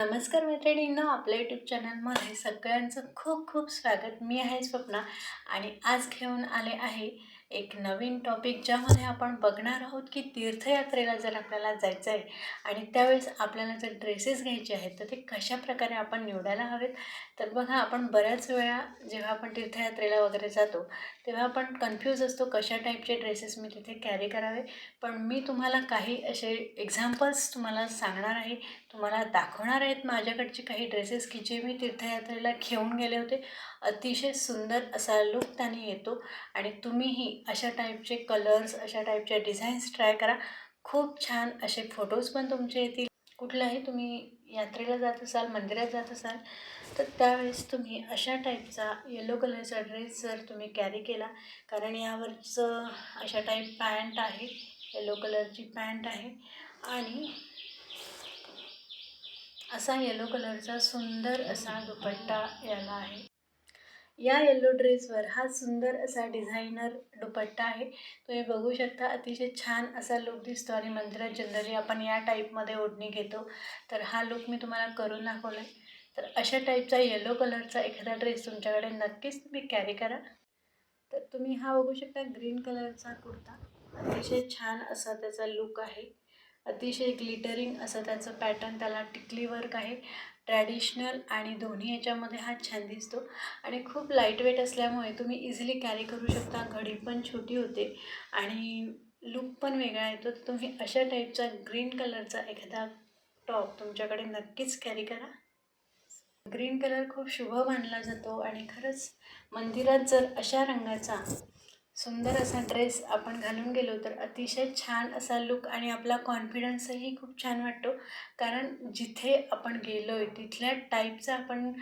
नमस्कार मैत्रिणींना आपल्या यूट्यूब चॅनलमध्ये सगळ्यांचं खूप खूप स्वागत. मी आहे स्वप्ना आणि आज घेऊन आले आहे एक नवीन टॉपिक ज्यामध्ये आपण बघणार आहोत की तीर्थयात्रेला जर आपल्याला जायचं आहे आणि त्यावेळेस आपल्याला जर ड्रेसेस घ्यायचे आहेत तर ते कशा प्रकारे आपण निवडायला हवेत? तर बघा आपण बऱ्याच वेळा जेव्हा आपण तीर्थयात्रेला वगैरे जातो तेव्हा आपण कन्फ्यूज असतो कशा टाईपचे ड्रेसेस मी तिथे कॅरी करावे. पण मी तुम्हाला काही असे एक्झाम्पल्स तुम्हाला सांगणार आहे तुम्हाला दाखवणार आहेत माझ्याकडचे काही ड्रेसेस की जे मी तीर्थयात्रेला घेऊन गेले होते. अतिशय सुंदर असा लुक त्याने येतो आणि तुम्हीही अशा टाईपचे कलर्स अशा टाईपच्या डिझाईन्स ट्राय करा. खूप छान असे फोटोज पण तुमचे येतील. कुठलाही तुम्ही यात्रेला जात असाल मंदिरात जात असाल तर त्यावेळेस तुम्ही अशा टाईपचा येलो कलरचा ड्रेस जर तुम्ही कॅरी केला कारण यावरचं अशा टाईप पॅन्ट आहे येलो कलरची पॅन्ट आहे आणि असा येलो कलरचा सुंदर असा दुपट्टा याला आहे. या येल्लो ड्रेसवर हा सुंदर असा डिझायनर दुपट्टा आहे. तुम्ही बघू शकता अतिशय छान असा लुक दिसतो आणि मंदिरात जनरली आपण या टाईपमध्ये ओढणी घेतो. तर हा लुक मी तुम्हाला करून दाखवला तर अशा टाईपचा येलो कलरचा एखादा ड्रेस तुमच्याकडे नक्कीच तुम्ही कॅरी करा. तर तुम्ही हा बघू शकता ग्रीन कलरचा कुर्ता. अतिशय छान असा त्याचा लुक आहे. अतिशय ग्लिटरिंग असं त्याचं पॅटर्न त्याला टिकली वर्क आहे. ट्रॅडिशनल आणि दोन्ही याच्यामध्ये हा छान दिसतो. आणि खूप लाइट वेट असल्यामुळे तुम्ही इझिली कॅरी करू शकता. घडी पण छोटी होते आणि लुक पण वेगळा येतो. तर तुम्ही अशा टाईपचा ग्रीन कलरचा एखादा टॉप तुमच्याकडे नक्कीच कॅरी करा. ग्रीन कलर खूप शुभ मानला जातो आणि खरंच मंदिरात जर अशा रंगाचा सुंदर असा ड्रेस आपण घालून गेलो तर अतिशय छान असा लुक आणि आपला कॉन्फिडन्सही खूप छान वाटतो. कारण जिथे आपण गेलो आहे तिथल्या टाईपचा आपण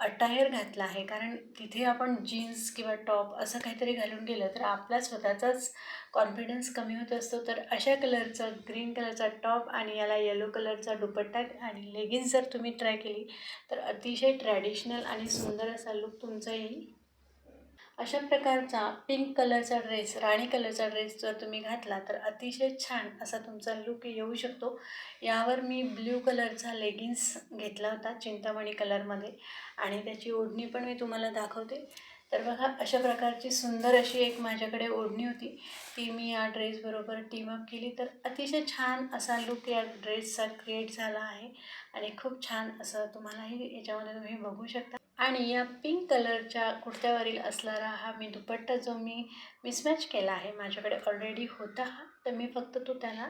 अटायर घातला आहे. कारण तिथे आपण जीन्स किंवा टॉप असं काहीतरी घालून गेलं तर आपला स्वतःचाच कॉन्फिडन्स कमी होत असतो. तर अशा कलरचा ग्रीन कलरचा टॉप आणि याला येलो कलरचा दुपट्टा आणि लेगिन्स जर तुम्ही ट्राय केली तर अतिशय ट्रॅडिशनल आणि सुंदर असा लुक तुमचा येईल. अशा प्रकारचा पिंक कलरचा ड्रेस राणी कलरचा ड्रेस जर तुम्ही घातला तर अतिशय छान असा तुमचा लुक येऊ शकतो. यावर मी ब्ल्यू कलरचा लेगिन्स घेतला होता चिंतामणी कलरमध्ये आणि त्याची ओढणी पण मी तुम्हाला दाखवते. तर बघा अशा प्रकारची सुंदर अशी एक माझ्याकडे ओढणी होती. ती मी या ड्रेसबरोबर टीमअप केली. तर अतिशय छान असा लुक या ड्रेसचा क्रिएट झाला आहे. आणि खूप छान असं तुम्हालाही याच्यामध्ये तुम्ही बघू शकता. आणि या पिंक कलरच्या कुर्त्यावरील असणारा हा मी दुपट्टा जो मी मिसमॅच केला आहे माझ्याकडे ऑलरेडी होता हा. तर मी फक्त तो त्याला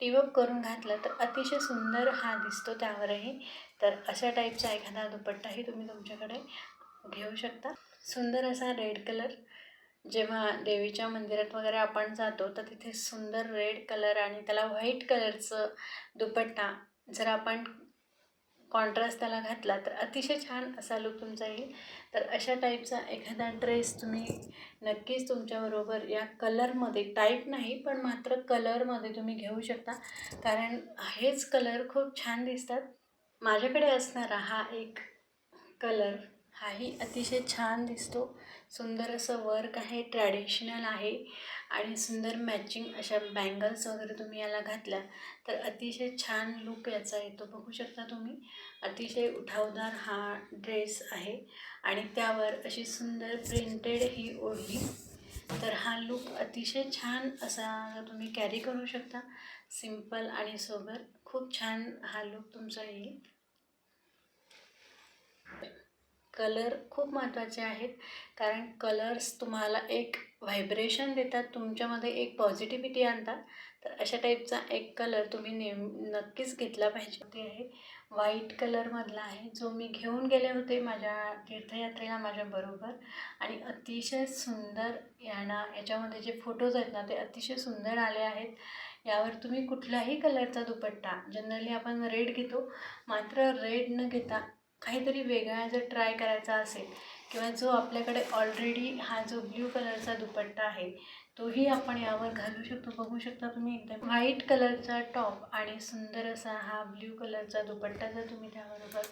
टीवअप करून घातला. तर अतिशय सुंदर हा दिसतो त्यावरही. तर अशा टाईपचा एखादा दुपट्टाही तुम्ही तुमच्याकडे घेऊ शकता. सुंदर असा रेड कलर जेव्हा देवीच्या मंदिरात वगैरे आपण जातो तर तिथे सुंदर रेड कलर आणि त्याला व्हाईट कलरचं दुपट्टा जर आपण कॉन्ट्रास्ट त्याला घातला तर अतिशय छान असा लुक तुमचा येईल. तर अशा टाईपचा एखादा ड्रेस तुम्ही नक्कीच तुमच्याबरोबर या कलरमध्ये टाईप नाही पण मात्र कलरमध्ये तुम्ही घेऊ शकता. कारण हेच कलर खूप छान दिसतात. माझ्याकडे असणारा हा एक कलर हाही अतिशय छान दिसतो. सुंदर असं वर्क आहे ट्रॅडिशनल आहे आणि सुंदर मॅचिंग अशा बँगल्स वगैरे तुम्ही याला घातल्या तर अतिशय छान लुक याचा येतो. बघू शकता तुम्ही अतिशय उठावदार हा ड्रेस आहे आणि त्यावर अशी सुंदर प्रिंटेड ही ओढली तर हा लुक अतिशय छान असा तुम्ही कॅरी करू शकता. सिंपल आणि सोबर खूप छान हा लुक तुमचा येईल. कलर खूप महत्त्वाचे आहेत. कारण कलर्स तुम्हाला एक व्हायब्रेशन देतात तुमच्यामध्ये एक पॉझिटिव्हिटी आणतात. तर अशा टाईपचा एक कलर तुम्ही नेम नक्कीच घेतला पाहिजे. ते आहे व्हाईट कलरमधला आहे जो मी घेऊन गेले होते माझ्या तीर्थयात्रेला माझ्याबरोबर आणि अतिशय सुंदर यांना याच्यामध्ये जे फोटोज आहेत ना ते अतिशय सुंदर आले आहेत. यावर तुम्ही कुठल्याही कलरचा दुपट्टा जनरली आपण रेड घेतो मात्र रेड न घेता काहीतरी वेगळा जर ट्राय करायचा असेल किंवा जो आपल्याकडे ऑलरेडी हा जो ब्ल्यू कलरचा दुपट्टा आहे तोही आपण यावर घालू शकतो. बघू शकता तुम्ही एकदम व्हाईट कलरचा टॉप आणि सुंदर असा हा ब्ल्यू कलरचा दुपट्टा जर तुम्ही त्याबरोबर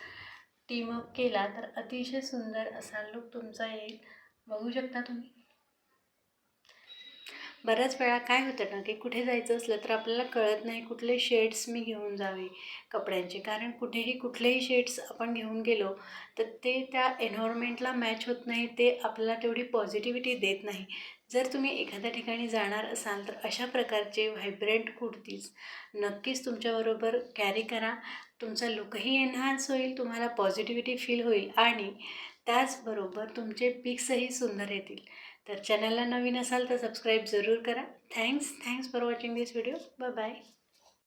टीमअप केला तर अतिशय सुंदर असा लुक तुमचा येईल. बघू शकता तुम्ही. बऱ्याच वेळा काय होतं ना की कुठे जायचं असलं तर आपल्याला कळत नाही कुठले शेड्स मी घेऊन जावे कपड्यांचे. कारण कुठेही कुठलेही शेड्स आपण घेऊन गेलो तर ते त्या एन्व्हायरमेंटला मॅच होत नाही ते आपल्याला तेवढी पॉझिटिव्हिटी देत नाही. जर तुम्ही एखाद्या ठिकाणी जाणार असाल तर अशा प्रकारचे व्हायब्रंट कुर्तीज नक्कीच तुमच्याबरोबर कॅरी करा. तुमचा लुकही एन्हान्स होईल तुम्हाला पॉझिटिव्हिटी फील होईल आणि त्याचबरोबर तुमचे पिक्सही सुंदर येतील. तर चॅनलला नवीन असाल तर सबस्क्राईब जरूर करा. Thanks thanks for watching this video bye bye